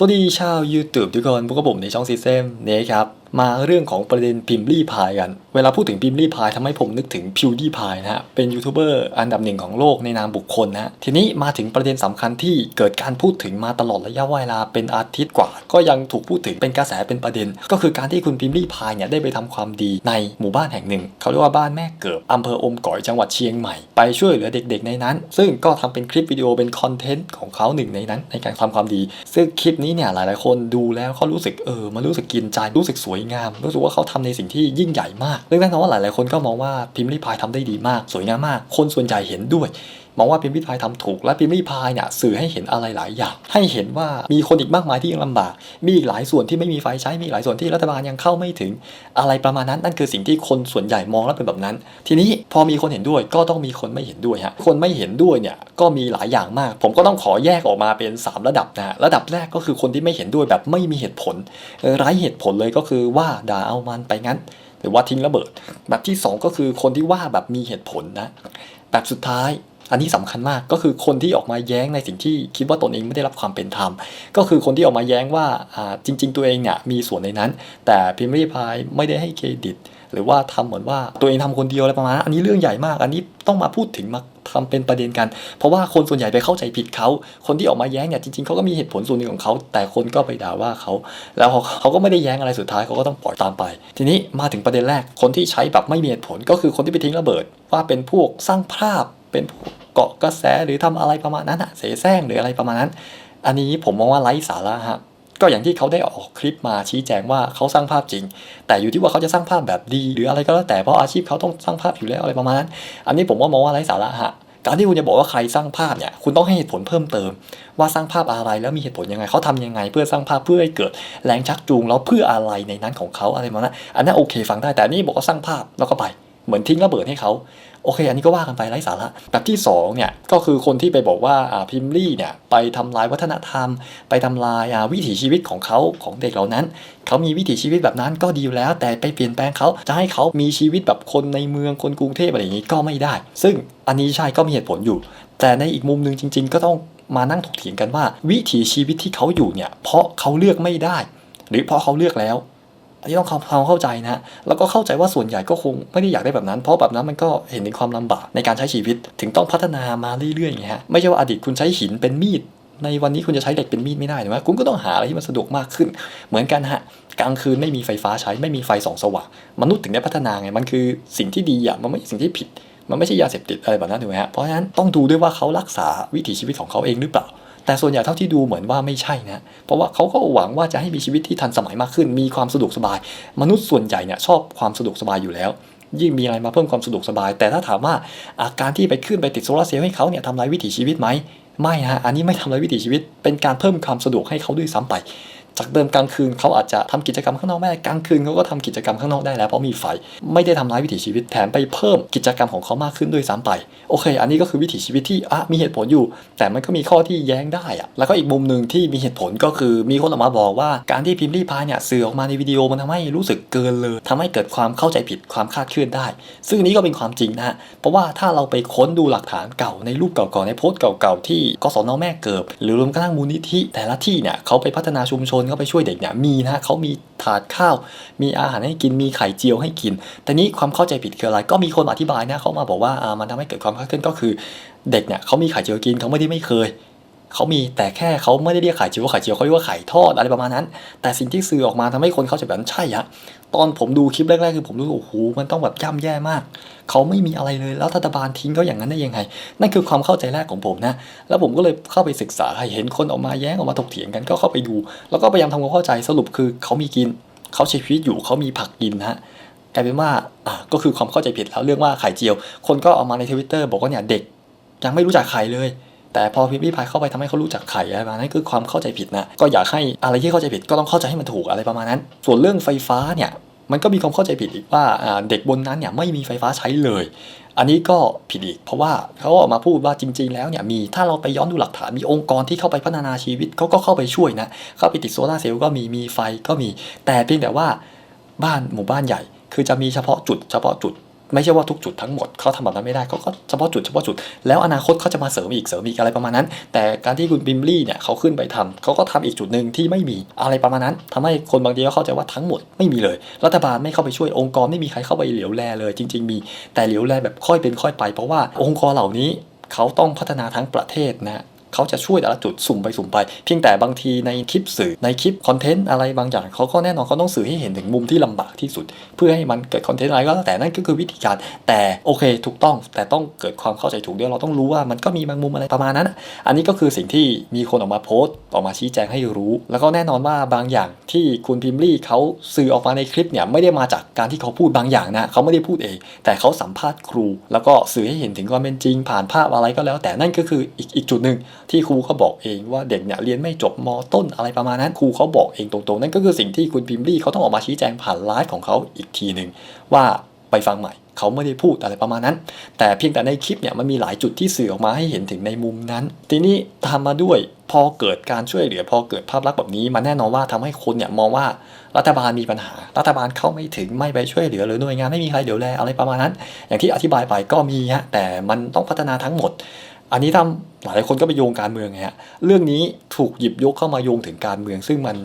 สวัสดีชาว YouTube ทุกคนพวกกับผมในช่องซีเซมนี่ครับมาเรื่องของประเด็นพิมพ์รีพายกัน เวลาพูดถึงพิมพ์รีพายทำให้ผมนึกถึงพิวดี้พายนะฮะ เป็นยูทูบเบอร์อันดับหนึ่งของโลกในนามบุคคลนะ ทีนี้มาถึงประเด็นสำคัญที่เกิดการพูดถึงมาตลอดระยะเวลาเป็นอาทิตย์กว่า ก็ยังถูกพูดถึงเป็นกระแสเป็นประเด็น ก็คือการที่คุณพิมพ์รีพายเนี่ยได้ไปทำความดีในหมู่บ้านแห่งหนึ่ง เขาเรียกว่าบ้านแม่เกิบอำเภออมก๋อยจังหวัดเชียงใหม่ ไปช่วยเหลือเด็ก ๆ ในนั้น ซึ่งก็ทำเป็นคลิปวิดีโอเป็นคอนเทนต์ของเขาหนึ่งในนั้น ในการทำความดี ซึ่งคลิปนี้เนี่ยหลาย ๆ คนดูแล้วเขารู้สึกเออมันรู้สึกกินใจรู้สึกสวยงามรู้สึกว่าเขาทำในสิ่งที่ยิ่งใหญ่มากเรื่องแน่นอนว่าหลายๆคนก็มองว่าพิมพ์รีพายทำได้ดีมาก สวยงามมาก คนส่วนใหญ่เห็นด้วย มองว่าพิมพ์รีพายทำถูก และพิมพ์รีพายเนี่ยสื่อให้เห็นอะไรหลายอย่าง ให้เห็นว่ามีคนอีกมากมายที่ยังลำบาก มีอีกหลายส่วนที่ไม่มีไฟใช้ มีอีกหลายส่วนที่รัฐบาลยังเข้าไม่ถึง อะไรประมาณนั้น นั่นคือสิ่งที่คนส่วนใหญ่มองแล้วเป็นแบบนั้น ทีนี้พอมีคนเห็นด้วยก็ต้องมีคนไม่เห็นด้วยฮะ คนไม่เห็นด้วยเนี่ยก็มีหลายอย่างมาก ผมก็ต้องขอแยกออกมาเป็น 3 ระดับนะฮะ ระดับแรกก็คือคนที่ไม่เห็นด้วยแบบไม่มีเหตุผลไร้เหตุผลเลยก็คือว่าด่าเอามันไปงั้น หรือว่าทิ้งระเบิด แบบที่ 2 ก็คือคนที่ว่าแบบมีเหตุผลนะ แบบสุดท้าย อันนี้สำคัญมากก็คือคนที่ออกมาแย้งในสิ่งที่คิดว่าตนเองไม่ได้รับความเป็นธรรม ก็คือคนที่ออกมาแย้งว่าจริง ๆ ตัวเองเนี่ยมีส่วนในนั้น แต่พิมพ์รีพายไม่ได้ให้เครดิต หรือว่าทำเหมือนว่าตัวเองทำคนเดียวอะไรประมาณนั้นอันนี้เรื่องใหญ่มาก อันนี้ต้องมาพูดถึงมาทำเป็นประเด็นกัน เพราะว่าคนส่วนใหญ่ไปเข้าใจผิดเขา คนที่ออกมาแย้งเนี่ยจริงๆเขาก็มีเหตุผลส่วนหนึ่งของเขา แต่คนก็ไปด่าว่าเขา แล้วเขาเขาก็ไม่ได้แย้งอะไรสุดท้ายเขาก็ต้องปล่อยตามไป ทีนี้มาถึงประเด็นแรก คนที่ใช้แบบไม่มีเหตุผลก็คือคนที่ไปทิ้งระเบิด ว่าเป็นพวกสร้างภาพ เป็นเกาะกระแสหรือทำอะไรประมาณนั้นอะเสแสร้งหรืออะไรประมาณนั้น อันนี้ผมมองว่าไร้สาระฮะก็อย่างที่เขาได้ออกคลิปมาชี้แจงว่าเขาสร้างภาพจริง แต่อยู่ที่ว่าเขาจะสร้างภาพแบบดี หรืออะไรก็แล้วแต่เพราะอาชีพเขาต้องสร้างภาพอยู่แล้วอะไรประมาณนั้น อันนี้ผมว่ามองว่าไร้สาระฮะการที่คุณจะบอกว่าใครสร้างภาพเนี่ยคุณต้องให้เหตุผลเพิ่มเติม ว่าสร้างภาพอะไรแล้วมีเหตุผลยังไงเขาทำยังไง เพื่อสร้างภาพเพื่อให้เกิดแรงชักจูงแล้วเพื่ออะไรในนั้นของเขาอะไรประมาณนั้นอันนั้นโอเคฟังได้แต่นนี่บอกว่าสร้างภาพแล้วก็ไป เหมือนทิ้งระเบิดให้เขา โอเค อันนี้ก็ว่ากันไปไร้สาระแบบที่สองเนี่ยก็คือคนที่ไปบอกว่าพิมลี่เนี่ยไปทำลายวัฒนธรรม ไปทำลายวิถีชีวิตของเขาของเด็กเหล่านั้น เขามีวิถีชีวิตแบบนั้นก็ดีอยู่แล้ว แต่ไปเปลี่ยนแปลงเขาจะให้เขามีชีวิตแบบคนในเมืองคนกรุงเทพอะไรอย่างนี้ก็ไม่ได้ ซึ่งอันนี้ใช่ก็มีเหตุผลอยู่ แต่ในอีกมุมหนึ่งจริง ๆ ก็ต้องมานั่งถกเถียงกันว่า วิถีชีวิตที่เขาอยู่เนี่ยเพราะเขาเลือกไม่ได้ หรือเพราะเขาเลือกแล้ว นนี้ต้องความเข้าใจนะแล้วก็เข้าใจว่าส่วนใหญ่ก็คงไม่ได้อยากได้แบบนั้น เพราะแบบนั้นมันก็เห็นถึงความลำบากในการใช้ชีวิต ถึงต้องพัฒนามาเรื่อยๆอย่างเงี้ยฮะไม่ใช่ว่าอดีตคุณใช้หินเป็นมีดในวันนี้คุณจะใช้เหล็กเป็นมีดไม่ได้ถูกไหมคุณก็ต้องหาอะไรที่มันสะดวกมากขึ้น เหมือนกันฮะกลางคืนไม่มีไฟฟ้าใช้ไม่มีไฟสองสว่างมนุษย์ถึงได้พัฒนาไงมันคือสิ่งที่ดีอะมันไม่ใช่สิ่งที่ผิด มันไม่ใช่ยาเสพติดอะไรแบบนั้นถูกไหมฮะเพราะฉะนั้นต้องดูด้วยว่าเขารักษาวิถีชีวิตของเขาเองหรือเปล่า แต่ส่วนใหญ่เท่าที่ดูเหมือนว่าไม่ใช่นะเพราะว่าเขาก็หวังว่าจะให้มีชีวิตที่ทันสมัยมากขึ้น มีความสะดวกสบาย มนุษย์ส่วนใหญ่เนี่ยชอบความสะดวกสบายอยู่แล้ว ยิ่งมีอะไรมาเพิ่มความสะดวกสบาย แต่ถ้าถามว่าอาการที่ไปขึ้นไปติดโซลาร์เซลล์ให้เขาเนี่ยทำลายวิถีชีวิตไหมไม่ฮะอันนี้ไม่ทำลายวิถีชีวิต เป็นการเพิ่มความสะดวกให้เขาด้วยซ้ำไป จากเดิมกลางคืนเขาอาจจะทำกิจกรรมข้างนอกไม่ได้กลางคืนเขาก็ทำกิจกรรมข้างนอกได้แล้วเพราะมีไฟไม่ได้ทำร้ายวิถีชีวิตแถมไปเพิ่มกิจกรรมของเขามากขึ้นด้วยซ้ำไป โอเค อันนี้ก็คือวิถีชีวิตที่อะมีเหตุผลอยู่ แต่มันก็มีข้อที่แย้งได้อะแล้วก็อีกมุมหนึ่งที่มีเหตุผลก็คือมีคนออกมาบอกว่าการที่พิมพ์รีพายเนี่ยสื่อออกมาในวิดีโอมันทำให้รู้สึกเกินเลยทำให้เกิดความเข้าใจผิดความคาดเคลื่อนได้ ซึ่งนี้ก็เป็นความจริงนะฮะเพราะว่าถ้าเราไปค้นดูหลักฐานเก่าในรูปเก่าๆในโพสต์เก่าๆที่กศนแม่เกิบหรือรวมกระทั่งมูลนิธิแต่ละที่เนี่ยเขาไปพัฒนาชุมชนเขาไปช่วยเด็กเนี่ยมีนะเขามีถาดข้าว มีอาหารให้กินมีไข่เจียวให้กิน แต่นี้ความเข้าใจผิดคืออะไรก็มีคนอธิบายนะเขามาบอกว่ามันทำให้เกิดความคลาดเคลื่อนก็คือ เด็กเนี่ยเขามีไข่เจียวกินเขาไม่ได้ไม่เคย เขามีแต่แค่เขาไม่ได้เรียกไข่เจียวว่าไข่เจียวเขาเรียกว่าไข่ทอดอะไรประมาณนั้น แต่สิ่งที่สื่อออกมาทำให้คนเข้าใจแบบนั้นใช่ฮะตอนผมดูคลิปแรกๆคือผมรู้สึกโอ้โหมันต้องแบบย่ำแย่มาก เขาไม่มีอะไรเลยแล้วรัฐบาลทิ้งเขาอย่างนั้นได้ยังไง นั่นคือความเข้าใจแรกของผมนะ แล้วผมก็เลยเข้าไปศึกษาเห็นคนออกมาแย้งออกมาถกเถียงกันก็เข้าไปดู แล้วก็พยายามทำความเข้าใจสรุปคือเขามีกินเขาใช้ชีวิตอยู่เขามีผักกินนะฮะกลายเป็นว่าอะก็คือความเข้าใจผิดแล้วเรื่องว่าไข่เจียว คนก็เอามาในทวิตเตอร์บอกว่าเนี่ยเด็กยังไม่รู้จักไข่เลย แต่พอพิมพ์รีพายเข้าไปทำให้เขารู้จักไข่อะไรประมาณนั้นคือความเข้าใจผิดนะก็อยากให้อะไรที่เข้าใจผิดก็ต้องเข้าใจให้มันถูกอะไรประมาณนั้น ส่วนเรื่องไฟฟ้าเนี่ยมันก็มีความเข้าใจผิดอีกว่าเด็กบนนั้นเนี่ยไม่มีไฟฟ้าใช้เลย อันนี้ก็ผิดอีก เพราะว่าเขาออกมาพูดว่าจริง ๆ แล้วเนี่ยมีถ้าเราไปย้อนดูหลักฐานมีองค์กรที่เข้าไปพัฒนาชีวิตเขาก็เข้าไปช่วยนะเข้าไปติดโซลาร์เซลล์ก็มีมีไฟก็มี แต่เพียงแต่ว่าบ้านหมู่บ้านใหญ่ คือจะมีเฉพาะจุดเฉพาะจุด ไม่ใช่ว่าทุกจุดทั้งหมดเขาทำแบบนั้นไม่ได้เขาก็เฉพาะจุดเฉพาะจุดแล้วอนาคตเขาจะมาเสริมอีกเสริมอีกอะไรประมาณนั้น แต่การที่คุณบิมลี่เนี่ยเขาขึ้นไปทำเขาก็ทำอีกจุดหนึ่งที่ไม่มีอะไรประมาณนั้นทำให้คนบางทีก็เข้าใจว่าทั้งหมดไม่มีเลย รัฐบาลไม่เข้าไปช่วยองค์กรไม่มีใครเข้าไปเหลียวแลเลย จริง ๆ มี แต่เหลียวแลแบบค่อยเป็นค่อยไป เพราะว่าองค์กรเหล่านี้เขาต้องพัฒนาทั้งประเทศนะ เขาจะช่วยแต่ละจุดสุ่มไปสุ่มไป เพียงแต่บางทีในคลิปสื่อในคลิปคอนเทนต์อะไรบางอย่างเขาก็แน่นอนเขาต้องสื่อให้เห็นถึงมุมที่ลำบากที่สุด เพื่อให้มันเกิดคอนเทนต์อะไรก็แล้วแต่นั่นก็คือวิธีการ แต่โอเคถูกต้องแต่ต้องเกิดความเข้าใจถูกด้วยเราต้องรู้ว่ามันก็มีบางมุมอะไรประมาณนั้น อันนี้ก็คือสิ่งที่มีคนออกมาโพสต์ออกมาชี้แจงให้รู้ แล้วก็แน่นอนว่าบางอย่างที่คุณพิมลี่เขาสื่อออกมาในคลิปเนี่ยไม่ได้มาจากการที่เขาพูดบางอย่างนะเขาไม่ได้พูดเอง แต่เขาสัมภาษณ์ครู แล้วก็สื่อให้เห็นถึงความเป็นจริง ผ่านภาพอะไรก็แล้ว แต่นั่นก็คืออีกอีกจุดหนึ่งที่ครูเขาบอกเองว่าเด็กเนี่ยเรียนไม่จบมต้นอะไรประมาณนั้นครูเขาบอกเองตรงๆ นั่นก็คือสิ่งที่คุณพิมพ์ลี่เขาต้องออกมาชี้แจงผ่านไลฟ์ของเขาอีกทีหนึ่งว่าไปฟังใหม่เขาไม่ได้พูดอะไรประมาณนั้น แต่เพียงแต่ในคลิปเนี่ยมันมีหลายจุดที่สื่อออกมาให้เห็นถึงในมุมนั้น ทีนี้ตามมาด้วยพอเกิดการช่วยเหลือ พอเกิดภาพลักษณ์แบบนี้มันแน่นอนว่าทำให้คนเนี่ยมองว่ารัฐบาลมีปัญหา รัฐบาลเข้าไม่ถึงไม่ไปช่วยเหลือหรือหน่วยงานไม่มีใครเดี๋ยวแลอะไรประมาณนั้น อย่างที่อธิบายไปก็มีฮะแต่มันต้องพัฒนาทั้งหมด อันนี้ทำหลายคนก็ไปโยงการเมืองไงฮะเรื่องนี้ถูกหยิบยกเข้ามาโยงถึงการเมือง ซึ่งมัน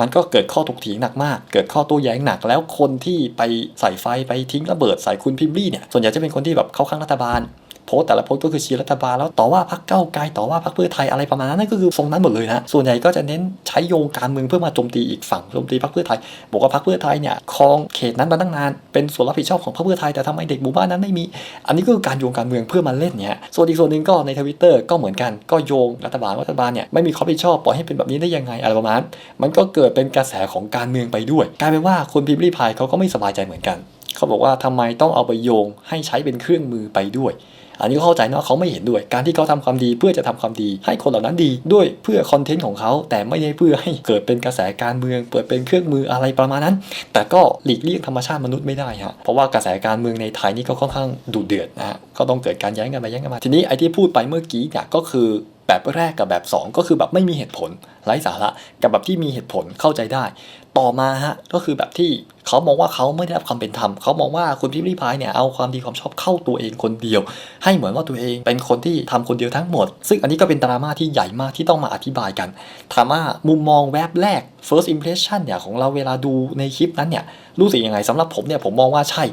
มันก็เกิดข้อถกเถียงหนักมาก เกิดข้อโต้แย้งหนัก แล้วคนที่ไปใส่ไฟไปทิ้งระเบิดใส่คุณพิมลี่เนี่ย ส่วนใหญ่จะเป็นคนที่แบบเข้าข้างรัฐบาล โพสแต่ละโพสก็คือเชียร์รัฐบาลแล้วต่อว่าพรรคเก้าไกลต่อว่าพรรคเพื่อไทยอะไรประมาณนั้นนั่นก็คือทรงนั้นหมดเลยนะส่วนใหญ่ก็จะเน้นใช้โยงการเมืองเพื่อมาโจมตีอีกฝั่งโจมตีพรรคเพื่อไทยบอกว่าพรรคเพื่อไทยเนี่ยครองเขตนั้นมาตั้งนานเป็นส่วนรับผิดชอบของพรรคเพื่อไทยแต่ทำไมเด็กหมู่บ้านนั้นไม่มี อันนี้ก็คือการโยงการเมืองเพื่อมาเล่นเนี่ยส่วนอีกส่วนหนึ่งก็ในทวิตเตอร์ก็เหมือนกันก็โยงรัฐบาลว่ารัฐบาลเนี่ยไม่มีความรับผิดชอบปล่อยให้เป็นแบบนี้ได้ยังไงอะไรประมาณนั้นมันก็เกิดเป็นกระแสของการเมืองไปด้วยกลายเป็นว่าคนพิมพ์รีพายเขาก็ไม่สบายใจเหมือนกัน เขาบอกว่าทำไมต้องเอาไปโยงให้ใช้เป็นเครื่องมือไปด้วย อันนี้เข้าใจนะเขาไม่เห็นด้วย การที่เขาทำความดีเพื่อจะทำความดี ให้คนเหล่านั้นดีด้วยเพื่อคอนเทนต์ของเขาแต่ไม่ได้เพื่อให้เกิดเป็นกระแสการเมือง เปิดเป็นเครื่องมืออะไรประมาณนั้น แต่ก็หลีกเลี่ยงธรรมชาติมนุษย์ไม่ได้ฮะเพราะว่ากระแสการเมืองในไทยนี่ก็ค่อนข้างดุเดือดนะฮะก็ต้องเกิดการแย้งกันไปแย้งกันมาทีนี้ไอ้ที่พูดไปเมื่อกี้เนี่ยก็คือแบบแรกกับแบบ 2 ก็คือแบบไม่มีเหตุผลไร้สาระกับแบบที่มีเหตุผลเข้าใจได้ ต่อมาฮะก็คือแบบที่เขามองว่าเขาไม่ได้รับความเป็นธรรมเขามองว่าคุณพิมพ์ริพายเนี่ยเอาความดีความชอบเข้าตัวเองคนเดียว ให้เหมือนว่าตัวเองเป็นคนที่ทำคนเดียวทั้งหมด ซึ่งอันนี้ก็เป็นดราม่าที่ใหญ่มากที่ต้องมาอธิบายกันถามว่ามุมมองแวบแรก first impression เนี่ยของเราเวลาดูในคลิปนั้นเนี่ยรู้สึกยังไงสำหรับผมเนี่ยผมมองว่าใช่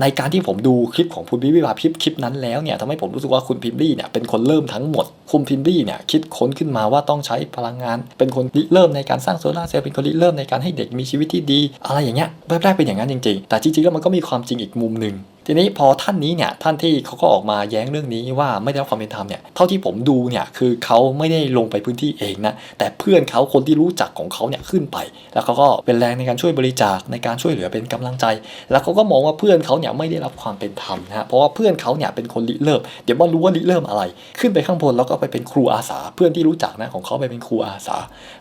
ในการที่ผมดูคลิปของคุณพิมพ์ริพายคลิปคลิปนั้นแล้วเนี่ยทำให้ผมรู้สึกว่าคุณพิมพ์รี่เนี่ยเป็นคนเริ่มทั้งหมด คุณพิมพ์รี่เนี่ยคิดค้นขึ้นมาว่าต้องใช้พลังงาน เป็นคนริเริ่มในการสร้างโซลาร์เซลล์เป็นคนริเริ่มในการให้เด็กมีชีวิตที่ดี อะไรอย่างเงี้ยแวบแรกเป็นอย่างนั้นจริงๆ แต่จริงๆแล้วมันก็มีความจริงอีกมุมหนึ่ง ทีนี้พอท่านนี้เนี่ยท่านที่เขาก็ออกมาแย้งเรื่องนี้ว่าไม่ได้รับความเป็นธรรมเนี่ยเท่าที่ผมดูเนี่ยคือเขาไม่ได้ลงไปพื้นที่เองนะแต่เพื่อนเขาคนที่รู้จักของเขาเนี่ยขึ้นไป แล้วเขาก็เป็นแรงในการช่วยบริจาคในการช่วยเหลือเป็นกำลังใจ แล้วเขาก็มองว่าเพื่อนเขาเนี่ยไม่ได้รับความเป็นธรรมนะฮะเพราะว่าเพื่อนเขาเนี่ยเป็นคนริเริ่ม เดี๋ยวมารู้ว่าริเริ่มอะไร ขึ้นไปข้างบนแล้วก็ไปเป็นครูอาสา เพื่อนที่รู้จักนะของเขาไปเป็นครูอาสา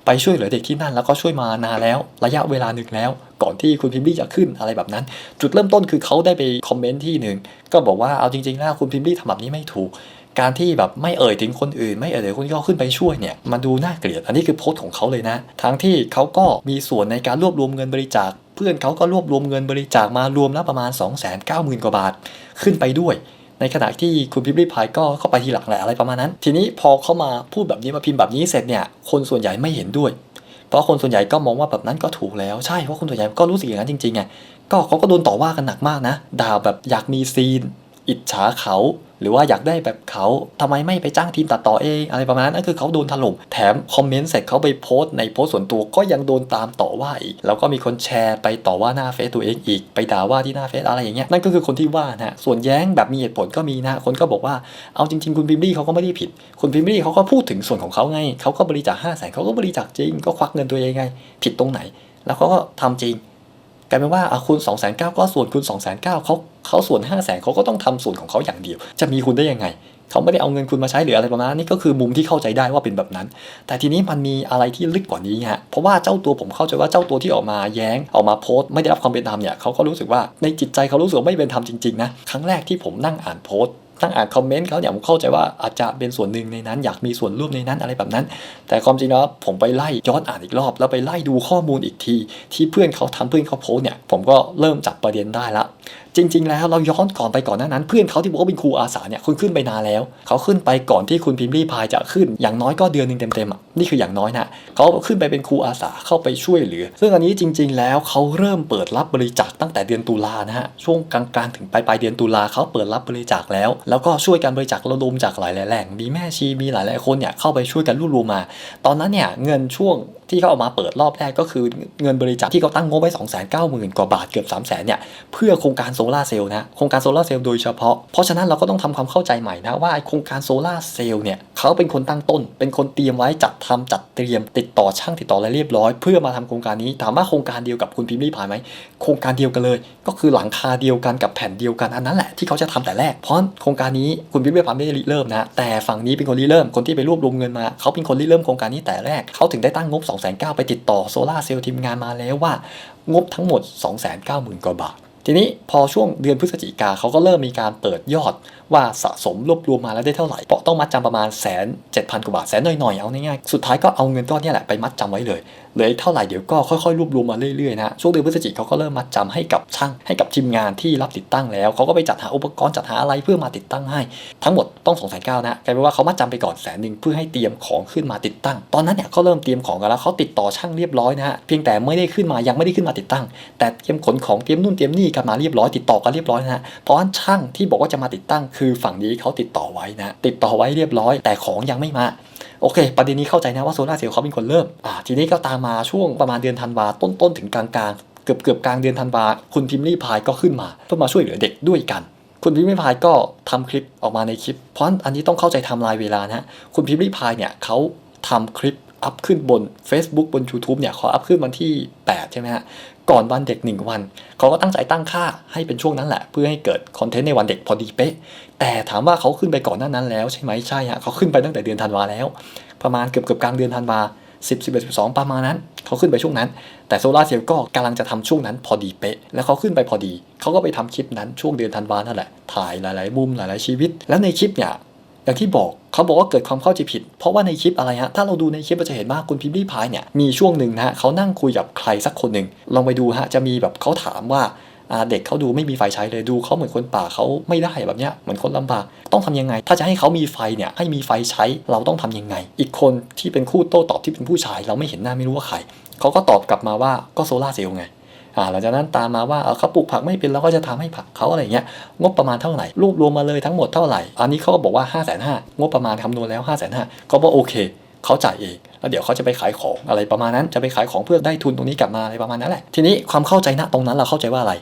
ไปช่วยเหลือเด็กที่นั่นแล้วก็ช่วยมานานแล้ว ระยะเวลาหนึ่งแล้วก่อนที่คุณพิมพ์ลี่จะขึ้นอะไรแบบนั้น จุดเริ่มต้นคือเขาได้ไปคอมเมนต์ที่หนึ่งก็บอกว่าเอาจริงๆแล้วคุณพิมพ์ลี่ทำแบบนี้ไม่ถูก การที่แบบไม่เอ่ยถึงคนอื่น ไม่เอ่ยถึงคนที่เขาขึ้นไปช่วยเนี่ยมันดูน่าเกลียดอันนี้คือโพสต์ของเขาเลยนะทั้งที่เขาก็มีส่วนในการรวบรวมเงินบริจาคเพื่อนเขาก็รวบรวมเงินบริจาคมารวมแล้วประมาณ 2 9 0 0 0 0 กว่าบาทขึ้นไปด้วย ในขณะที่คุณพิมพ์ริพายก็เข้าไปทีหลังแหละอะไรประมาณนั้น ทีนี้พอเข้ามาพูดแบบนี้มาพิมพ์แบบนี้เสร็จเนี่ยคนส่วนใหญ่ไม่เห็นด้วย ราะคนส่วนใหญ่ก็มองว่าแบบนั้นก็ถูกแล้วใช่เพราะคนส่วนใหญ่ก็รู้สึกอย่างนั้นจริงๆไงก็เขาก็โดนต่อว่ากันหนักมากนะด่าแบบอยากมีซีน อิจฉาเขา หรือว่าอยากได้แบบเขาทำไมไม่ไปจ้างทีมตัดต่อเองอะไรประมาณนั้นนั่นคือเขาโดนถล่มแถมคอมเมนต์เสร็จเขาไปโพสต์ในโพสต์ส่วนตัวก็ยังโดนตามต่อว่าอีกแล้วก็มีคนแชร์ไปต่อว่าหน้าเฟซตัวเองอีกไปด่าว่าที่หน้าเฟซอะไรอย่างเงี้ยนั่นก็คือคนที่ว่านะส่วนแย้งแบบมีเหตุผลก็มีนะคนก็บอกว่าเอาจริง ๆ คุณพิมลี่เขาก็ไม่ได้ผิด คุณพิมลี่เขาก็พูดถึงส่วนของเขาไงเขาก็บริจาคห้าแสนเขาก็บริจาคจริงก็ควักเงินตัวเองไง ผิดตรงไหน แล้วเขาก็ทำจริงกลายเป็นว่าอคุณ2องแสนเก็ส่วนคุณ2องแสนเเขา เขาส่วน5้าแสนเขาก็ต้องทำส่วนของเขาอย่างเดียว จะมีคุณได้ยังไง เขาไม่ได้เอาเงินคุณมาใช้หรืออะไรประมาณนั้นนี่ก็คือมุมที่เข้าใจได้ว่าเป็นแบบนั้น แต่ทีนี้มันมีอะไรที่ลึกกว่านี้ฮะเพราะว่าเจ้าตัวผมเข้าใจว่าเจ้าตัวที่ออกมาแย้งออกมาโพสต์ไม่ได้รับความเป็นธรรมเนี่ยเขาก็รู้สึกว่าในจิตใจเขารู้สึกไม่เป็นธรรมจริงๆนะครั้งแรกที่ผมนั่งอ่านโพสต์ตั้งอ่านคอมเมนต์เขาเนี่ยผมเข้าใจว่าอาจจะเป็นส่วนหนึ่งในนั้น อยากมีส่วนร่วมในนั้นอะไรแบบนั้น แต่ความจริงแล้วผมไปไล่ย้อนอ่านอีกรอบ แล้วไปไล่ดูข้อมูลอีกที ที่เพื่อนเขาทำเพื่อนเขาโพสเนี่ยผมก็เริ่มจับประเด็นได้ละ จริง ๆ แล้วเราย้อนก่อนไปก่อนหน้านั้น เพื่อนเขาที่บอกว่าเป็นครูอาสาเนี่ยคุณขึ้นไปนานแล้ว เขาขึ้นไปก่อนที่คุณพิมพ์รีพายจะขึ้น อย่างน้อยก็เดือนหนึ่งเต็มๆอะนี่คืออย่างน้อยนะเขาขึ้นไปเป็นครูอาสาเข้าไปช่วยเหลือ ซึ่งอันนี้จริง ๆ แล้วเขาเริ่มเปิดรับบริจาคตั้งแต่เดือนตุลานะฮะช่วงกลางๆถึงปลายๆเดือนตุลาเขาเปิดรับบริจาคแล้ว แล้วก็ช่วยกันบริจาคระดมจากหลายๆแหล่งมีแม่ชีมีหลายๆคนเนี่ยเข้าไปช่วยกันรวบรวมมา ตอนนั้นเนี่ยเงินช่วงที่เขาเออกมาเปิดรอบแรกก็คือเงินบริจาคที่เขาตั้งงบไว้2 9 0 0 0 0กว่าบาทเกือบ3 0 0 0 0 0เนี่ยเพื่อโครงการโซลาร์เซลล์นะโครงการโซลาร์เซลล์โดยเฉพาะ เพราะฉะนั้นเราก็ต้องทำความเข้าใจใหม่นะว่าโครงการโซลาร์เซลล์เนี่ยเขาเป็นคนตั้งต้น เป็นคนเตรียมไว้จัดทำจัดเตรียม ติดต่อช่างติดต่ออะไรเรียบร้อย เพื่อมาทำโครงการนี้ถามว่าโครงการเดียวกับคุณพิมพ์รีพายไหมโครงการเดียวกันเลย ก็คือหลังคาเดียวกันกับแผ่นเดียวกันอันนั้นแหละที่เขาจะทำแต่แรกเพราะโครงการนี้คุณพิมพ์รีพายไม่ได้ริเริ่มนะแต่ฝั่งนี้เป็นคนริเริ่มคนที่ไปรวบรวมเงินมาเขาเป็นคนริเริ่มโครงการนี้แต่แรกเขาถึงได้ตั้งงบ2 9 0 0 0ไปติดต่อโซลาร์เซลล์ทีมงานมาแล้วว่างบทั้งหมด 290,000กว่าบาท ทีนี้พอช่วงเดือนพฤศจิกาเขาก็เริ่มมีการเปิดยอดว่าสะสมรวบรวมมาแล้วได้เท่าไหร่เพราะต้องมัดจำประมาณแสนเจ็ดพันกว่าบาทแสนหน่อยๆเอาง่ายๆสุดท้ายก็เอาเงินก้อนนี้แหละไปมัดจำไว้เลยเหลือเท่าไหร่เดี๋ยวก็ค่อยๆรวบรวมมาเรื่อยๆนะช่วงเดือนพฤศจิกเขาก็เริ่มมัดจำให้กับช่างให้กับทีมงานที่รับติดตั้งแล้วเขาก็ไปจัดหาอุปกรณ์จัดหาอะไรเพื่อมาติดตั้งให้ ทั้งหมดต้องสองแสนเก้านะกลายเป็นว่าเขามัดจำไปก่อนแสนหนึ่งเพื่อให้เตรียมของขึ้นมาติดตั้ง ตอนนั้นเนี่ยเขาเริ่มเตรียมของกันแล้วเขาติดต่อช่างเรียบร้อยนะฮะเพียงแต่ไม่ได้ขึ้นมายังไม่ได้ขึ้นมาติดตั้ง แต่เตรียมขนของเตรียมนู่นเตรียมนี่กันมาเรียบร้อยติดต่อกันเรียบร้อยนะฮะเพราะฉะนั้นช่างที่บอกว่าจะมาติดตั้งคือฝั่งนี้เขาติดต่อไว้นะ ติดต่อไว้เรียบร้อย แต่ของยังไม่มาโอเค ประเด็นนี้เข้าใจนะว่าโซล่าเซลล์เขาเป็นคนเริ่มอ่าทีนี้ก็ตามมาช่วงประมาณเดือนธันวาต้นๆถึงกลางๆเกือบเกือบกลางเดือนธันวาคุณพิมพ์รีพายก็ขึ้นมา เพื่อมาช่วยเหลือเด็กด้วยกัน คุณพิมพ์รีพายก็ทำคลิปออกมาในคลิป เพราะอันนี้ต้องเข้าใจไทม์ไลน์เวลานะคุณพิมพ์รีพายเนี่ยเขาทำคลิปอัพขึ้นบน Facebook บน YouTube เนี่ยเขาอัพขึ้นวันที่ 8 ใช่ไหมฮะ ก่อนวันเด็ก 1 วัน เขาก็ตั้งใจตั้งค่าให้เป็นช่วงนั้นแหละ เพื่อให้เกิดคอนเทนต์ในวันเด็กพอดีเป๊ะ แต่ถามว่าเขาขึ้นไปก่อนหน้านั้นแล้วใช่ไหมใช่ฮะเขาขึ้นไปตั้งแต่เดือนธันวาแล้ว ประมาณเกือบเกือบกลางเดือนธันวา10 11 12 ประมาณนั้น เขาขึ้นไปช่วงนั้น แต่โซลาร์เซลล์ก็กำลังจะทำช่วงนั้นพอดีเป๊ะ แล้วเขาขึ้นไปพอดี เขาก็ไปทำคลิปนั้นช่วงเดือนธันวานั่นแหละ ถ่ายหลาย ๆ มุมหลาย ๆ ชีวิต แล้วในคลิปเนี่ย อย่างที่บอกเขาบอกว่าเกิดความเข้าใจผิด เพราะว่าในคลิปอะไรฮะถ้าเราดูในคลิปเราจะเห็นว่าคุณพิมพ์รีพายเนี่ยมีช่วงหนึ่งนะฮะเขานั่งคุยกับใครสักคนหนึ่งลองไปดูฮะจะมีแบบเขาถามว่าเด็กเขาดูไม่มีไฟใช้เลยดูเขาเหมือนคนป่าเขาไม่ได้แบบเนี้ยเหมือนคนลำบากต้องทำยังไง ถ้าจะให้เขามีไฟเนี่ยให้มีไฟใช้เราต้องทำยังไง อีกคนที่เป็นคู่โต้ตอบที่เป็นผู้ชาย เราไม่เห็นหน้าไม่รู้ว่าใครเขาก็ตอบกลับมาว่าก็โซลาเซลล์ไง หลังจากนั้นตามมาว่าเออเขาปลูกผักไม่เป็นเราก็จะทำให้ผักเขาอะไรเงี้ยงบประมาณเท่าไหร่รวบรวมมาเลยทั้งหมดเท่าไหร่ อันนี้เขาก็บอกว่า 5 5 0 0 0 0งบประมาณคำนวณแล้ว 5 5 0 0 0ก็บอกโอเคเขาจ่ายเองแล้วเดี๋ยวเขาจะไปขายของอะไรประมาณนั้นจะไปขายของเพื่อได้ทุนตรงนี้กลับมาอะไรประมาณนั้นแหละทีนี้ความเข้าใจณตรงนั้นเราเข้าใจว่าอะไร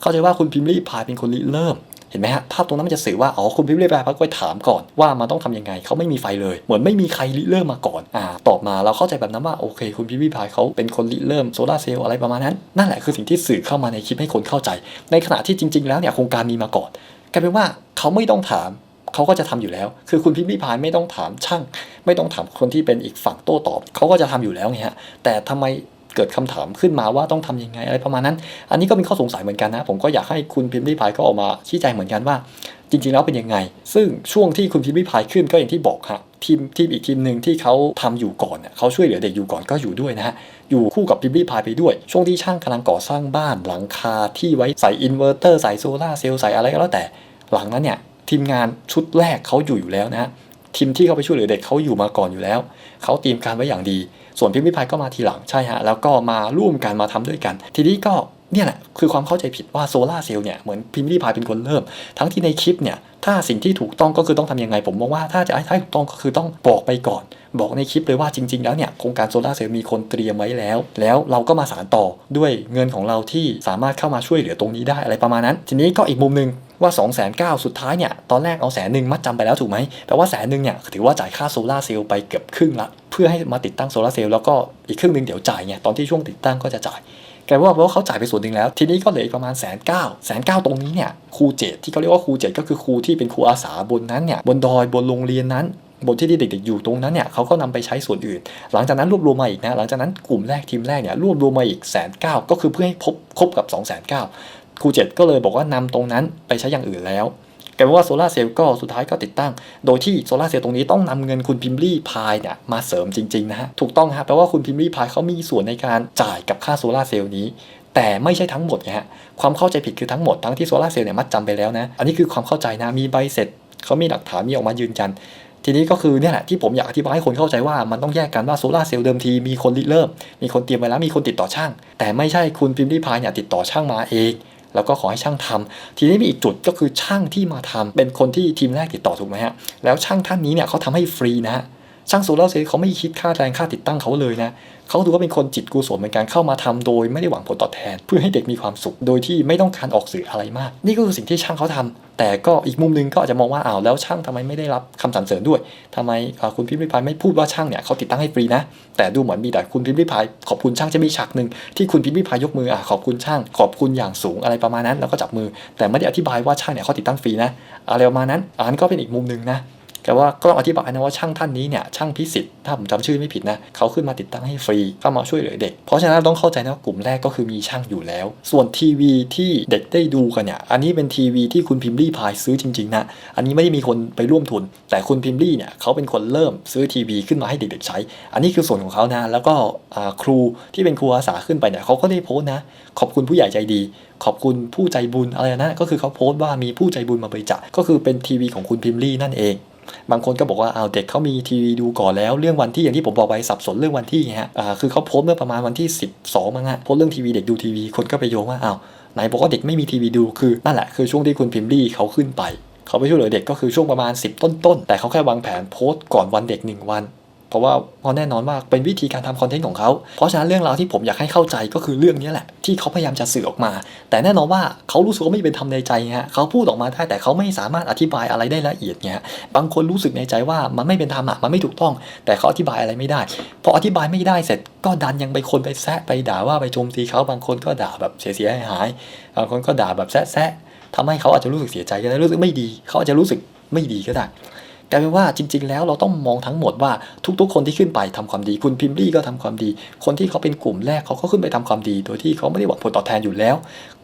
เข้าใจว่าคุณพิมพ์รีพายเป็นคนริเริ่ม เห็นไหมฮะภาพตรงนั้นมันจะสื่อว่าอ๋อคุณพิมพ์รีพายเขาก็ไปถามก่อนว่ามันต้องทำยังไงเขาไม่มีไฟเลย เหมือนไม่มีใครริเริ่มมาก่อนอ่าตอบมาเราเข้าใจแบบนั้นว่าโอเค คุณพิมพ์รีพายเขาเป็นคนริเริ่มโซลาเซลล์อะไรประมาณนั้น นั่นแหละคือสิ่งที่สื่อเข้ามาในคลิปให้คนเข้าใจ ในขณะที่จริง ๆ แล้วเนี่ยโครงการมีมาก่อนกลายเป็นว่าเขาไม่ต้องถามเขาก็จะทำอยู่แล้ว คือคุณพิมพ์รีพายไม่ต้องถามช่าง ไม่ต้องถามคนที่เป็นอีกฝั่งโต้ตอบ เขาก็จะทำอยู่แล้วไงฮะ แต่ทำไม เกิดคำถามขึ้นมาว่าต้องทำยังไงอะไรประมาณนั้น อันนี้ก็เป็นข้อสงสัยเหมือนกันนะ ผมก็อยากให้คุณพิมพ์รีพายก็ออกมาชี้แจงเหมือนกันว่า จริง ๆ แล้วเป็นยังไง ซึ่งช่วงที่คุณพิมพ์รีพายขึ้นก็อย่างที่บอกฮะทีมทีมอีกทีมหนึ่งที่เขาทำอยู่ก่อนเนี่ยเขาช่วยเหลือเด็กอยู่ก่อนก็อยู่ด้วยนะฮะอยู่คู่กับพิมพ์รีพายไปด้วย ช่วงที่ช่างกำลังก่อสร้างบ้านหลังคาที่ไว้ใส่อินเวอร์เตอร์ใส่โซลาเซลล์ใส่อะไรก็แล้วแต่หลังนั้นเนี่ยทีมงานชุดแรกเขาอยู่อยู่แล้วนะฮะทีมที่เขาไปช่วยเหลือเด็กเขาอยู่มาก่อนอยู่แล้วเขาเตรียมการไว้อย่างดี ส่วนพิมพ์ริพายก็มาทีหลังใช่ฮะแล้วก็มาร่วมกันมาทำด้วยกัน ทีนี้ก็เนี่ยแหละคือความเข้าใจผิดว่าโซลาเซลล์เนี่ยเหมือนพิมพ์ริพายเป็นคนเริ่ม ทั้งที่ในคลิปเนี่ยถ้าสิ่งที่ถูกต้องก็คือต้องทำยังไง ผมมองว่าถ้าจะให้ถูกต้องก็คือต้องบอกไปก่อน บอกในคลิปเลยว่าจริง ๆ แล้วเนี่ยโครงการโซลาเซลล์มีคนเตรียมไว้แล้ว แล้วเราก็มาสานต่อด้วยเงินของเราที่สามารถเข้ามาช่วยเหลือตรงนี้ได้อะไรประมาณนั้น ทีนี้ก็อีกมุมหนึ่ง ว่า2 9 0 0 0สุดท้ายเนี่ยตอนแรกเอาแสนหนึ่งมัดจำไปแล้วถูกไหมแปลว่าแสนหนึ่งเนี่ยถือว่าจ่ายค่าโซลาร์เซลล์ไปเกือบครึ่งละ เพื่อให้มาติดตั้งโซลาร์เซลล์แล้วก็อีกครึ่งหนึ่งเดี๋ยวจ่ายไงตอนที่ช่วงติดตั้งก็จะจ่ายกลายเป็นว่าเพราะเขาจ่ายไปส่วนหนึ่งแล้ว ทีนี้ก็เหลืออีกประมาณแสนเก้าแสนเก้าตรงนี้เนี่ยครูเจ็ดที่เขาเรียกว่าครูเจ็ดก็คือครูที่เป็นครูอาสาบนนั้นเนี่ยบนดอยบนโรงเรียนนั้นบนที่เด็กๆอยู่ตรงนั้นเนี่ยเขาก็นำไปใช้ส่วนอื่น หลังจากนั้นรวบรวมมาอีกนะหลังจากนั้นกลุ่มแรกทีมแรกเนี่ยรวบรวมมาอีกแสนเก้าก็คือเพื่อให้พบครบกับ2องแสนเก้า ครูเจ็ดก็เลยบอกว่านำตรงนั้นไปใช้อย่างอื่นแล้วกลายเป็นว่าโซลาเซลล์ก็สุดท้ายก็ติดตั้ง โดยที่โซลาเซลล์ตรงนี้ต้องนำเงินคุณพิมลี่พายเนี่ยมาเสริมจริงๆนะฮะ ถูกต้องฮะแปลว่าคุณพิมลี่พายเขามีส่วนในการจ่ายกับค่าโซลาเซลล์นี้ แต่ไม่ใช่ทั้งหมดไงฮะ ความเข้าใจผิดคือทั้งหมดทั้งที่โซลาเซลล์เนี่ยมัดจำไปแล้วนะ อันนี้คือความเข้าใจนะ มีใบเสร็จเขามีหลักฐานมีออกมายืนยัน ทีนี้ก็คือเนี่ยแหละที่ผมอยากอธิบายให้คนเข้าใจว่ามันต้องแยกกันว่าโซลาเซลล์เดิมทีมีคนริเริ่ม มีคนเตรียมไว้แล้วมีคนติดต่อช่าง แต่ไม่ใช่คุณพิมพ์ริพายเนี่ยติดต่อช่างมาเอง แล้วก็ขอให้ช่างทำทีนี้มีอีกจุดก็คือช่างที่มาทำเป็นคนที่ทีมแรกติดต่อถูกไหมฮะแล้วช่างท่านนี้เนี่ยเขาทำให้ฟรีนะฮะช่างโซลาร์เซลล์เขาไม่คิดค่าแรงค่าติดตั้งเขาเลยนะ เขาถือว่าเป็นคนจิตกุศลเหมือนกันเข้ามาทำโดยไม่ได้หวังผลตอบแทน เพื่อให้เด็กมีความสุข โดยที่ไม่ต้องการออกสื่ออะไรมาก นี่ก็คือสิ่งที่ช่างเขาทำแต่ก็อีกมุมหนึงก็อาจจะมองว่าอ้าวแล้วช่างทำไมไม่ได้รับคำสรรเสริญด้วยทำไมคุณพิมพ์ริพายไม่พูดว่าช่างเนี่ยเขาติดตั้งให้ฟรีนะ แต่ดูเหมือนมีแต่คุณพิมพ์ริพายขอบคุณช่างจะมีฉากหนึ่งที่คุณพิมพ์ริพายยกมืออะขอบคุณช่าง ขอบคุณอย่างสูงอะไรประมาณนั้น แล้วก็จับมือ แต่ไม่ได้อธิบายว่าช่างเนี่ยเขาติดตั้งฟรีนะ อะไรประมาณนั้นอันก็เป็นอีกมุมนึงนะ แต่ว่าก็ต้องอธิบายนะว่าช่างท่านนี้เนี่ยช่างพิสิทธิ์ถ้าผมจำชื่อไม่ผิดนะเขาขึ้นมาติดตั้งให้ฟรีเข้ามาช่วยเหลือเด็ก เพราะฉะนั้นต้องเข้าใจนะว่ากลุ่มแรกก็คือมีช่างอยู่แล้ว ส่วนทีวีที่เด็กได้ดูกันเนี่ยอันนี้เป็นทีวีที่คุณพิมลี่พายซื้อจริงๆนะอันนี้ไม่ได้มีคนไปร่วมทุน แต่คุณพิมลี่เนี่ยเขาเป็นคนเริ่มซื้อทีวีขึ้นมาให้เด็กๆใช้ อันนี้คือส่วนของเขานะแล้วก็ครูที่เป็นครูอาสาขึ้นไปเนี่ยเขาก็ได้โพสต์นะ ขอบคุณผู้ใหญ่ใจดี ขอบคุณผู้ใจบุญอะไรนะก็คือเขาโพสต์ว่ามีผู้ใจบุญมาบริจาคก็คือเป็นทีวีของคุณพิมลี่นั่นเอง บางคนก็บอกว่าเอาเด็กเขามีทีวีดูก่อนแล้ว เรื่องวันที่อย่างที่ผมบอกไปสับสนเรื่องวันที่ฮะอ่าคือเขาโพสเมื่อประมาณวันที่ 12มั้งฮะโพสเรื่องทีวีเด็กดูทีวีคนก็ไปโยงว่าเอาไหนบอกว่าเด็กไม่มีทีวีดูคือนั่นแหละคือช่วงที่คุณพิมพ์ลี่เขาขึ้นไปเขาไปช่วยเหลือเด็กก็คือช่วงประมาณ 10 ต้นๆแต่เขาแค่วางแผนโพสต์ก่อนวันเด็ก 1 วัน เพราะว่าเพราะแน่นอนว่าเป็นวิธีการทำคอนเทนต์ของเขา เพราะฉะนั้นเรื่องราวที่ผมอยากให้เข้าใจก็คือเรื่องนี้แหละที่เขาพยายามจะสื่อออกมา แต่แน่นอนว่าเขารู้สึกว่าไม่เป็นธรรมในใจฮะเขาพูดออกมาได้แต่เขาไม่สามารถอธิบายอะไรได้ละเอียดไงฮะบางคนรู้สึกในใจว่ามันไม่เป็นธรรมอะมันไม่ถูกต้อง แต่เขาอธิบายอะไรไม่ได้พออธิบายไม่ได้เสร็จก็ดันยังไปคนไปแซะไปด่าว่าไปโจมตีเขาบางคนก็ด่าแบบเสียหายบางคนก็ด่าแบบแซะๆทำให้เขาอาจจะรู้สึกเสียใจก็ได้รู้สึกไม่ดี เขาอาจจะรู้สึกไม่ดีก็ได้ กลายเป็นว่าจริง ๆ แล้วเราต้องมองทั้งหมดว่าทุกๆ คนที่ขึ้นไปทำความดี คุณพิมพ์ลี่ก็ทำความดี คนที่เขาเป็นกลุ่มแรกเขาก็ขึ้นไปทำความดี โดยที่เขาไม่ได้หวังผลตอบแทนอยู่แล้ว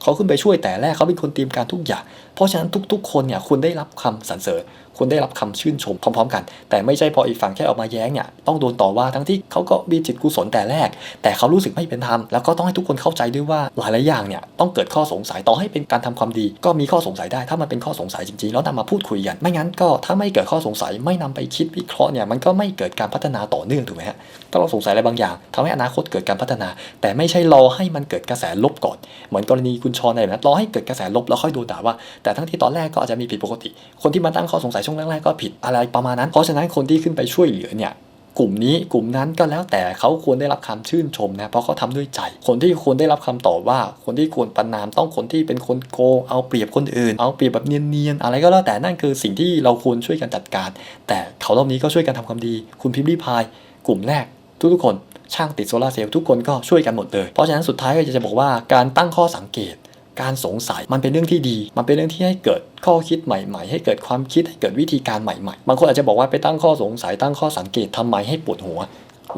เขาขึ้นไปช่วยแต่แรกเขาเป็นคนเตรียมการทุกอย่าง เพราะฉะนั้นทุก ๆ คนเนี่ยคุณได้รับคำสรรเสริญคุณได้รับคำชื่นชมพร้อม ๆ กัน แต่ไม่ใช่พออีกฝั่งแค่ออกมาแย้งเนี่ยต้องโดนต่อว่าทั้งที่เขาก็มีจิตกุศลแต่แรก แต่เขารู้สึกไม่เป็นธรรมแล้วก็ต้องให้ทุกคนเข้าใจด้วยว่าหลายๆอย่างเนี่ยต้องเกิดข้อสงสัยต่อให้เป็นการทำความดี ก็มีข้อสงสัยได้ ถ้ามันเป็นข้อสงสัยจริงๆแล้วนำมาพูดคุยกันไม่งั้นก็ถ้าไม่เกิดข้อสงสัยไม่นำไปคิดวิเคราะห์เนี่ยมันก็ไม่เกิดการพัฒนาต่อเนื่องถูกไหมฮะถ้าเราสงสัยอะไรบางอย่างทำให้อนาคตเกิดการพัฒนา แต่ไม่ใช่รอให้มันเกิดกระแสลบก่อน เหมือนกรณีคุณชอนอะไรนะรอให้เกิดกระแสลบแล้วค่อยโดนด่าว่า แต่ทั้งที่ตอนแรกก็อาจจะมีผิดปกติ คนที่มาตั้งข้อสงสัยช่วงแรกๆก็ผิดอะไรประมาณนั้น เพราะฉะนั้นคนที่ขึ้นไปช่วยเหลือเนี่ยกลุ่มนี้กลุ่มนั้นก็แล้วแต่เขาควรได้รับคำชื่นชมนะเพราะเขาทำด้วยใจ คนที่ควรได้รับคำตอบว่า คนที่ควรประนามต้องคนที่เป็นคนโกงเอาเปรียบคนอื่น เอาเปรียบแบบเนียนๆอะไรก็แล้วแต่นั่นคือสิ่งที่เราควรช่วยกันจัดการ แต่เขารอบนี้ก็ช่วยกันทำความดี คุณพิมพ์รีพาย กลุ่มแรก ทุกๆคนช่างติดโซลาเซลล์ทุกคนก็ช่วยกันหมดเลย เพราะฉะนั้นสุดท้ายก็จะบอกว่าการตั้งข้อสังเกต การสงสัยมันเป็นเรื่องที่ดี มันเป็นเรื่องที่ให้เกิดข้อคิดใหม่ ๆ ให้เกิดความคิดให้เกิดวิธีการใหม่ๆ บางคนอาจจะบอกว่าไปตั้งข้อสงสัยตั้งข้อสังเกตทำไมให้ปวดหัว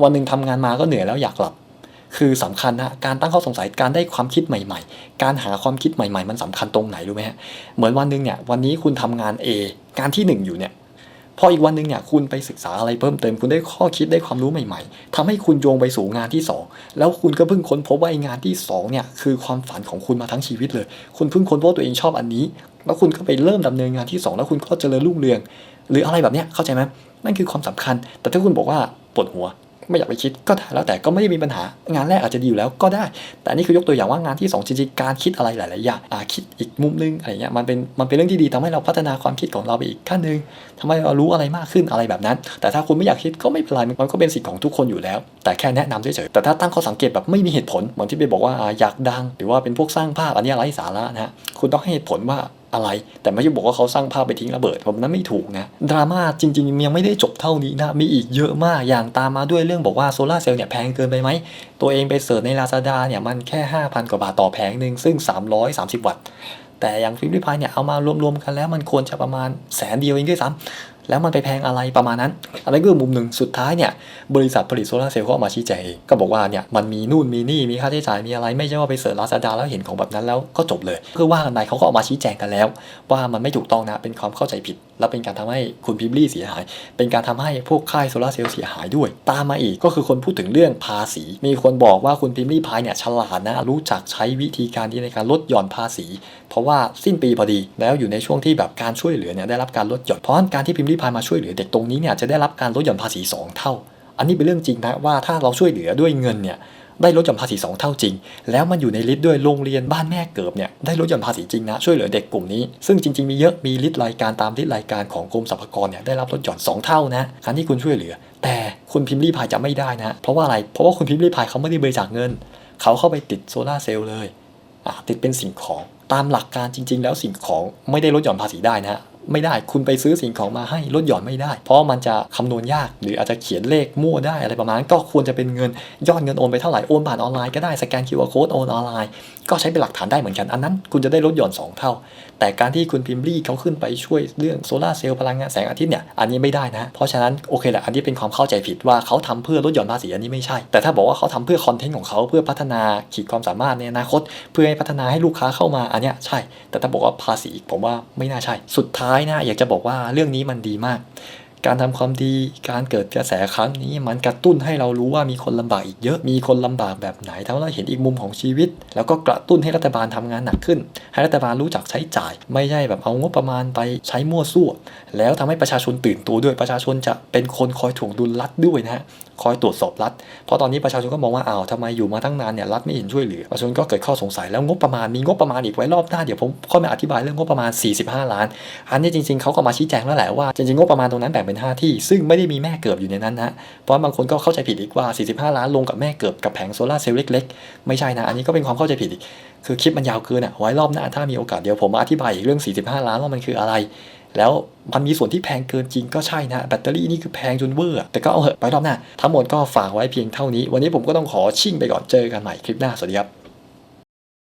วันหนึ่งทำงานมาก็เหนื่อยแล้วอยากหลับ คือสำคัญนะการตั้งข้อสงสัยการได้ความคิดใหม่ ๆ การหาความคิดใหม่ ๆ มันสำคัญตรงไหนรู้ไหมฮะเหมือนวันหนึ่งเนี่ยวันนี้คุณทำงาน A การที่หนึ่งอยู่เนี่ย พออีกวันหนึ่งเนี่ยคุณไปศึกษาอะไรเพิ่มเติม คุณได้ข้อคิดได้ความรู้ใหม่ ๆทำให้คุณโยงไปสู่งานที่ 2 แล้วคุณก็เพิ่งค้นพบว่าไอ้งานที่2เนี่ยคือความฝันของคุณมาทั้งชีวิตเลย คุณเพิ่งค้นพบตัวเองชอบอันนี้ แล้วคุณก็ไปเริ่มดำเนินงานที่ 2 แล้วคุณก็เจริญรุ่งเรือง หรืออะไรแบบเนี้ยเข้าใจไหมนั่นคือความสำคัญ แต่ถ้าคุณบอกว่าปวดหัว ไม่อยากไปคิดก็ได้แล้วแต่ก็ไม่ได้มีปัญหางานแรกอาจจะดีอยู่แล้วก็ได้ แต่นี่คือยกตัวอย่างว่างานที่2จริงๆการคิดอะไรหลายๆอย่างอ่าคิดอีกมุมนึงอะไรเงี้ยมันเป็นมันเป็นเรื่องที่ดีทำให้เราพัฒนาความคิดของเราไปอีกขั้นหนึ่งทำให้เรารู้อะไรมากขึ้นอะไรแบบนั้น แต่ถ้าคุณไม่อยากคิดก็ไม่เป็นไรมันก็เป็นสิทธิ์ของทุกคนอยู่แล้ว แต่แค่แนะนำเฉยๆแต่ถ้าตั้งข้อสังเกตแบบไม่มีเหตุผลเหมือนที่ไปบอกว่าอยากดัง หรือว่าเป็นพวกสร้างภาพอันนี้ไร้สาระนะฮะคุณต้องให้เหตุผลว่า อะไร แต่ไม่ใช่บอกว่าเขาสร้างภาพไปทิ้งระเบิดผมนั้นไม่ถูกนะดราม่าจริงๆยังไม่ได้จบเท่านี้นะมีอีกเยอะมากอย่างตามมาด้วยเรื่องบอกว่าโซลาเซลล์เนี่ยแพงเกินไปไหมตัวเองไปเสิร์ชใน Lazada เนี่ยมันแค่ 5,000 กว่าบาทต่อแผงหนึ่งซึ่ง 330 วัตต์แต่อย่างฟิล์มริพายเนี่ยเอามารวมๆกันแล้วมันควรจะประมาณแสนเดียวเองด้วยซ้ำ แล้วมันไปแพงอะไรประมาณนั้น อันนั้นก็คือมุมหนึ่งสุดท้ายเนี่ยบริษัทผลิตโซลาร์เซลล์ก็ออกมาชี้แจงก็บอกว่าเนี่ยมันมีนู่นมีนี่มีค่าใช้จ่ายมีอะไรไม่ใช่ว่าไปเสิร์ชลาซาด้าแล้วเห็นของแบบนั้นแล้วก็จบเลยเพื่อว่ากันไปเขาก็ออกมาชี้แจงกันแล้ว ว่ามันไม่ถูกต้องนะเป็นความเข้าใจผิด และเป็นการทำให้คุณพิมลี่เสียหาย เป็นการทำให้พวกค่ายโซลาร์เซลล์เสียหายด้วย ตามมาอีกก็คือคนพูดถึงเรื่องภาษี มีคนบอกว่าคุณพิมลี่พายเนี่ยฉลาดนะ รู้จักใช้วิธีการที่ในการลดหย่อนภาษี เพราะว่าสิ้นปีพอดีแล้วอยู่ในช่วงที่แบบการช่วยเหลือเนี่ยได้รับการลดหย่อนเพราะฉะนั้นการที่พิมลี่พายมาช่วยเหลือเด็กตรงนี้เนี่ยจะได้รับการลดหย่อนภาษีสองเท่า อันนี้เป็นเรื่องจริงนะว่าถ้าเราช่วยเหลือด้วยเงินเนี่ย ได้ลดหย่อนภาษี 2 เท่าจริง แล้วมันอยู่ในลิสต์ด้วยโรงเรียนบ้านแม่เกิบเนี่ยได้ลดหย่อนภาษีจริงนะช่วยเหลือเด็กกลุ่มนี้ ซึ่งจริงๆมีเยอะมีลิสต์รายการตามลิสต์รายการของกรมสรรพากรเนี่ยได้รับลดหย่อน 2 เท่านะครั้ที่คุณช่วยเหลือ แต่คุณพิมพ์รีพายจะไม่ได้นะเพราะว่าอะไรเพราะว่าคุณพิมพ์รีพายเขาไม่ได้บริจาคเงิน เขาเข้าไปติดโซลาเซลล์เลยติดเป็นสิ่งของตามหลักการจริง ๆ แล้วสิ่งของไม่ได้ลดหย่อนภาษีได้นะ ไม่ได้ คุณไปซื้อสิ่งของมาให้ลดหย่อนไม่ได้ เพราะมันจะคำนวณยาก หรืออาจจะเขียนเลขมั่วได้อะไรประมาณนั้นก็ควรจะเป็นเงินยอดเงินโอนไปเท่าไหร่โอนผ่านออนไลน์ก็ได้สแกน QR code โอนออนไลน์ก็ใช้เป็นหลักฐานได้เหมือนกัน อันนั้น คุณจะได้ลดหย่อน 2 เท่า แต่การที่คุณพิมพ์รี่เขาขึ้นไปช่วยเรื่องโซลาเซลล์พลังงานแสงอาทิตย์เนี่ยอันนี้ไม่ได้นะ เพราะฉะนั้นโอเคแหละอันนี้เป็นความเข้าใจผิดว่าเขาทำเพื่อลดหย่อนภาษีอันนี้ไม่ใช่ แต่ถ้าบอกว่าเขาทำเพื่อคอนเทนต์ของเขาเพื่อพัฒนาขีดความสามารถในอนาคต เพื่อให้พัฒนาให้ลูกค้าเข้ามาอันนี้ใช่ แต่ถ้าบอกว่าภาษีผมว่าไม่น่าใช่ สุดท้ายนะอยากจะบอกว่าเรื่องนี้มันดีมาก การทำความดี การเกิดกระแสครั้งนี้ มันกระตุ้นให้เรารู้ว่ามีคนลำบากอีกเยอะ มีคนลำบากแบบไหนทำให้เราเห็นอีกมุมของชีวิต แล้วก็กระตุ้นให้รัฐบาลทำงานหนักขึ้น ให้รัฐบาลรู้จักใช้จ่าย ไม่ใช่แบบเอางบประมาณไปใช้มั่วซั่ว แล้วทำให้ประชาชนตื่นตัวด้วย ประชาชนจะเป็นคนคอยถ่วงดุลรัฐด้วยนะฮะ คอยตรวจสอบรัฐ เพราะตอนนี้ประชาชนก็มองว่าอ้าวทำไมอยู่มาตั้งนานเนี่ยรัฐไม่เห็นช่วยเหลือ ประชาชนก็เกิดข้อสงสัยแล้วงบประมาณ มีงบประมาณอีกไว้รอบหน้า เดี๋ยวผมค่อยมาอธิบายเรื่องงบประมาณ 45 ล้าน อันนี้จริง ๆเขาก็มาชี้แจงแล้วแหละว่าจริงๆงบประมาณตรงนั้นแบ่งเป็น 5 ที่ ซึ่งไม่ได้มีแม่เกิดอยู่ในนั้นนะเพราะบางคนก็เข้าใจผิดอีกว่า 45 ล้านลงกับแม่เกิดกับแผงโซลาเซลล์เล็กๆ ไม่ใช่นะ อันนี้ก็เป็นความเข้าใจผิดอีก คือคลิปมันยาวเกินอะ ไว้รอบหน้าถ้ามีโอกาสเดี๋ยวผมมาอธิบายอีกเรื่อง 45 ล้านว่ามันคืออะไร แล้วมันมีส่วนที่แพงเกินจริงก็ใช่นะ แบตเตอรี่นี่คือแพงจนเวอร์อแต่ก็เอาเหอะไปรอบหน้า ทั้งหมดก็ฝากไว้เพียงเท่านี้ วันนี้ผมก็ต้องขอชิ่งไปก่อน เจอกันใหม่คลิปหน้า สวัสดีครับ